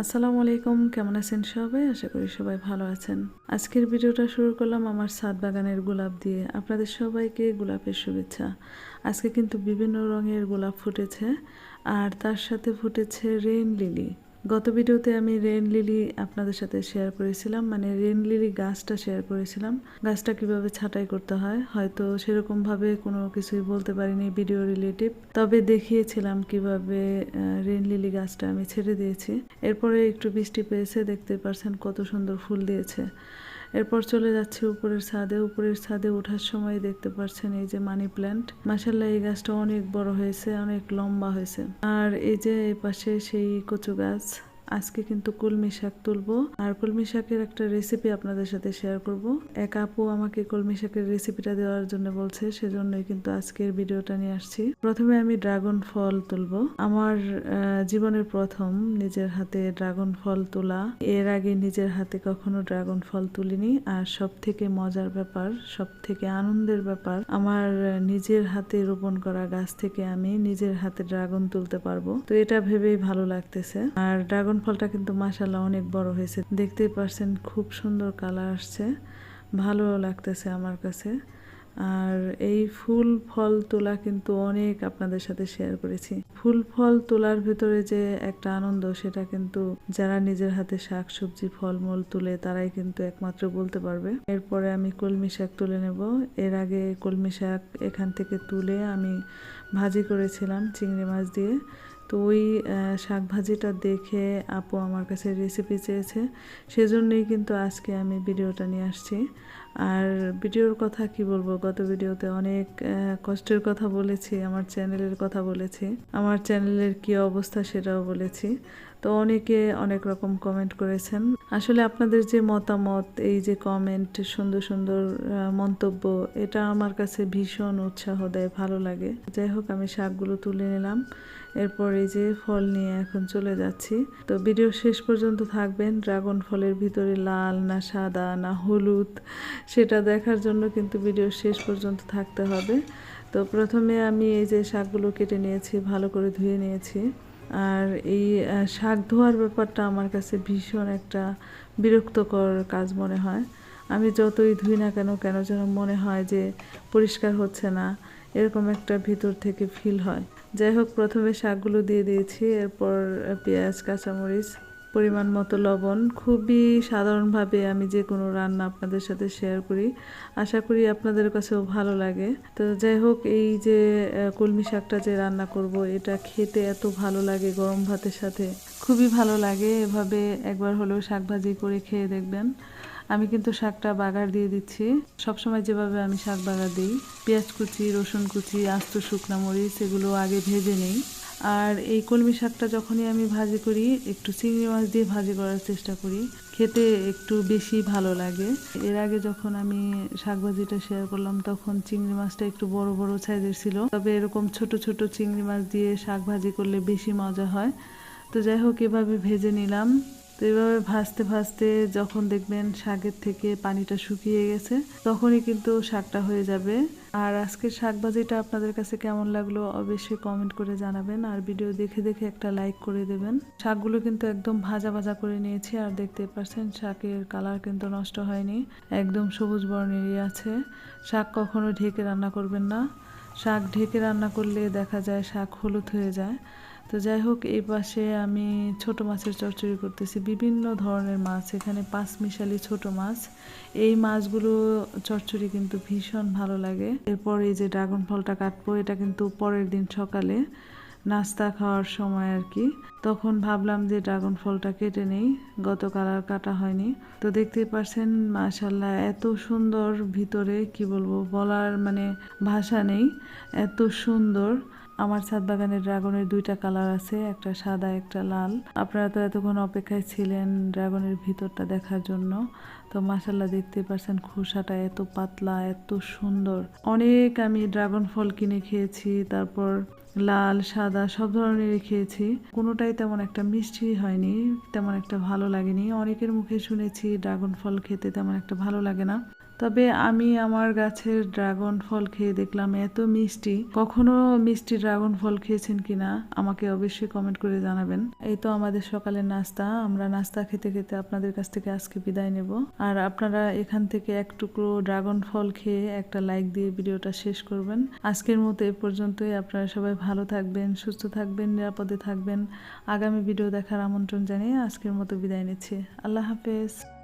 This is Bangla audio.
আসসালামু আলাইকুম, কেমন আছেন সবাই? আশা করি সবাই ভালো আছেন। আজকের ভিডিওটা শুরু করলাম আমার সাত বাগানের গোলাপ দিয়ে। আপনাদের সবাইকে গোলাপের শুভেচ্ছা। আজকে কিন্তু বিভিন্ন রঙের গোলাপ ফুটেছে, আর তার সাথে ফুটেছে রেন লিলি। গত ভিডিওতে আমি রেন লিলি আপনাদের সাথে শেয়ার করেছিলাম মানে রেন লিলি গাছটা শেয়ার করেছিলাম। গাছটা কীভাবে ছাঁটাই করতে হয়, হয়তো সেরকমভাবে কোনো কিছুই বলতে পারিনি ভিডিও রিলেটিভ তবে দেখিয়েছিলাম কীভাবে রেন লিলি গাছটা আমি ছেড়ে দিয়েছি। এরপরে একটু বৃষ্টি পেয়েছে, দেখতে পারছেন কত সুন্দর ফুল দিয়েছে। এরপর চলে যাচ্ছে উপরের ছাদে। উপরের ছাদে ওঠার সময় দেখতে পাচ্ছেন এই যে মানি প্ল্যান্ট। মাসাল্লাহ এই গাছটা অনেক বড় হয়েছে, অনেক লম্বা হয়েছে। আর এই যে এই পাশে সেই কচু গাছ আজকে কিন্তু কলমি শাক তুলবো। আর কলমি শাকের একটা রেসিপি আপনাদের সাথে শেয়ার করব। এক আপু আমাকে কলমি শাকের রেসিপিটা দেওয়ার জন্য বলছে, সেজন্যই কিন্তু আজকের ভিডিওটা নিয়ে আসছি। প্রথমে আমি ড্রাগন ফল তুলবো। আমার জীবনের প্রথম নিজের হাতে ড্রাগন ফল তোলা। এর আগে নিজের হাতে কখনো ড্রাগন ফল তুলিনি। আর সব থেকে মজার ব্যাপার সব থেকে আনন্দের ব্যাপার, আমার নিজের হাতে রোপণ করা গাছ থেকে আমি নিজের হাতে ড্রাগন তুলতে পারব। তো এটা ভেবেই ভালো লাগতেছে। আর ড্রাগন ফলটা কিন্তু মাসাল্লাহ অনেক বড় হয়েছে। দেখতেই পারছেন খুব সুন্দর কালার আসছে। ভালো লাগতেছে আমার কাছে। আর এই ফুল ফল তোলা কিন্তু অনেক আপনাদের সাথে শেয়ার করেছি। ফুল ফল তোলার ভিতরে যে একটা আনন্দ, সেটা কিন্তু যারা নিজের হাতে শাক সবজি ফলমূল তুলে, তারাই কিন্তু একমাত্র বলতে পারবে। এরপরে আমি কলমি শাক তুলে নেব। এর আগে কলমি শাক এখান থেকে তুলে আমি ভাজি করেছিলাম চিংড়ি মাছ দিয়ে। তো ওই শাক ভাজিটা দেখে আপু আমার কাছে রেসিপি চেয়েছে, সেজন্যই কিন্তু আজকে আমি ভিডিওটা নিয়ে আসছি। আর ভিডিওর কথা কি বলব, গত ভিডিওতে অনেক কষ্টের কথা বলেছি, আমার চ্যানেলের কথা বলেছি, আমার চ্যানেলের কি অবস্থা সেটাও বলেছি। তো অনেকে অনেক রকম কমেন্ট করেছেন। আসলে আপনাদের যে মতামত, এই যে কমেন্ট সুন্দর সুন্দর মন্তব্য, এটা আমার কাছে ভীষণ উৎসাহ দেয়, ভালো লাগে। যাই হোক, আমি শাকগুলো তুলে নিলাম। এরপর এই যে ফল নিয়ে এখন চলে যাচ্ছি। তো ভিডিও শেষ পর্যন্ত থাকবেন। ড্রাগন ফলের ভিতরে লাল না সাদা না হলুদ, সেটা দেখার জন্য কিন্তু ভিডিও শেষ পর্যন্ত থাকতে হবে। তো প্রথমে আমি এই যে শাকগুলো কেটে নিয়েছি, ভালো করে ধুয়ে নিয়েছি। আর এই শাক ধোয়ার ব্যাপারটা আমার কাছে ভীষণ একটা বিরক্তকর কাজ মনে হয়। আমি যতই ধুই না কেন কেন যেন মনে হয় যে পরিষ্কার হচ্ছে না, এরকম একটা ভিতর থেকে ফিল হয়। যাই হোক, প্রথমে শাকগুলো দিয়ে দিয়েছি, এরপর পেঁয়াজ, কাঁচামরিচ পরিমাণ মতো লবণ। খুবই সাধারণভাবে আমি যে কোনো রান্না আপনাদের সাথে শেয়ার করি। আশা করি আপনাদের কাছেও ভালো লাগে। তো যাই হোক, এই যে কলমি শাকটা যে রান্না করব, এটা খেতে এত ভালো লাগে গরম ভাতের সাথে। খুবই ভালো লাগে। এভাবে একবার হলেও শাক ভাজি করে খেয়ে দেখবেন। আমি কিন্তু শাকটা বাগার দিয়ে দিচ্ছি। সবসময় যেভাবে আমি শাক বাগার দিই, পেঁয়াজ কুচি, রসুন কুচি, আস্ত শুকনা মরিচ, এগুলো আগে ভেজে নেই। আর এই কলমি শাকটা যখনই আমি ভাজি করি, একটু চিংড়ি মাছ দিয়ে ভাজি করার চেষ্টা করি। খেতে একটু বেশি ভালো লাগে। এর আগে যখন আমি শাক ভাজিটা শেয়ার করলাম, তখন চিংড়ি মাছটা একটু বড় বড় সাইজের ছিল। তবে এরকম ছোট ছোট চিংড়ি মাছ দিয়ে শাক ভাজি করলে বেশি মজা হয়। তো যাই হোক, এভাবে ভেজে নিলাম। তো এভাবে ভাজতে ভাজতে যখন দেখবেন শাকের থেকে পানিটা শুকিয়ে গেছে, তখনই কিন্তু শাকটা হয়ে যাবে। আর আজকের শাক ভাজিটা আপনাদের কাছে কেমন লাগল অবশ্যই কমেন্ট করে জানাবেন। আর ভিডিও দেখে দেখে একটা লাইক করে দেবেন। শাকগুলো কিন্তু একদম ভাজা ভাজা করে নিয়েছি আর দেখতে পাচ্ছেন শাকের কালার কিন্তু নষ্ট হয়নি। একদম সবুজ বর্ণেরই আছে। শাক কখনো ঢেকে রান্না করবেন না। শাক ঢেকে রান্না করলে দেখা যায় শাক হলুদ হয়ে যায়। তো যাই হোক, এই পাশে আমি ছোট মাছের চচ্চড়ি করতেছি। বিভিন্ন ধরনের মাছ, এখানে পাঁচ মিশালি ছোট মাছ। এই মাছগুলো চচ্চড়ি কিন্তু ভীষণ ভালো লাগে। এরপর এই যে ড্রাগন ফলটা কাটবো, এটা কিন্তু পরের দিন সকালে নাস্তা খাওয়ার সময় আর কি। তখন ভাবলাম যে ড্রাগন ফলটা কেটে নেই, গতকাল আর কাটা হয়নি। তো দেখতেই পারছেন, মাশাল্লাহ, এত সুন্দর ভিতরে, কি বলব, বলার মানে ভাষা নেই, এত সুন্দর। আমার ছাদ বাগানের ড্রাগনের দুইটা কালার আছে, একটা সাদা, একটা লাল। আপনারা তো এতক্ষণ অপেক্ষায় ছিলেন ড্রাগনের ভিতরটা দেখার জন্য। তো মাসাল্লাহ দেখতে পারছেন খোসাটা এত পাতলা, এত সুন্দর। অনেক আমি ড্রাগন ফল কিনে খেয়েছি, তারপর লাল, সাদা সব ধরনের খেয়েছি। কোনোটাই তেমন একটা মিষ্টি হয়নি, তেমন একটা ভালো লাগেনি। অনেকের মুখে শুনেছি ড্রাগন ফল খেতে তেমন একটা ভালো লাগে না। তবে আমি আমার গাছের ড্রাগন ফল খেয়ে দেখলাম এত মিষ্টি। কখনো মিষ্টি ড্রাগন ফল খেয়েছেন কিনা আমাকে অবশ্যই কমেন্ট করে জানাবেন। এই তো আমাদের সকালের নাস্তা। আমরা নাস্তা খেতে খেতে আপনাদের কাছ থেকে আজকে বিদায় নেব। আর আপনারা এখান থেকে এক টুকরো ড্রাগন ফল খেয়ে একটা লাইক দিয়ে ভিডিওটা শেষ করবেন। আজকের মতো এ পর্যন্তই। আপনারা সবাই ভালো থাকবেন, সুস্থ থাকবেন, নিরাপদে থাকবেন। আগামী ভিডিও দেখার আমন্ত্রণ জানিয়ে আজকের মতো বিদায় নিচ্ছি। আল্লাহ হাফেজ।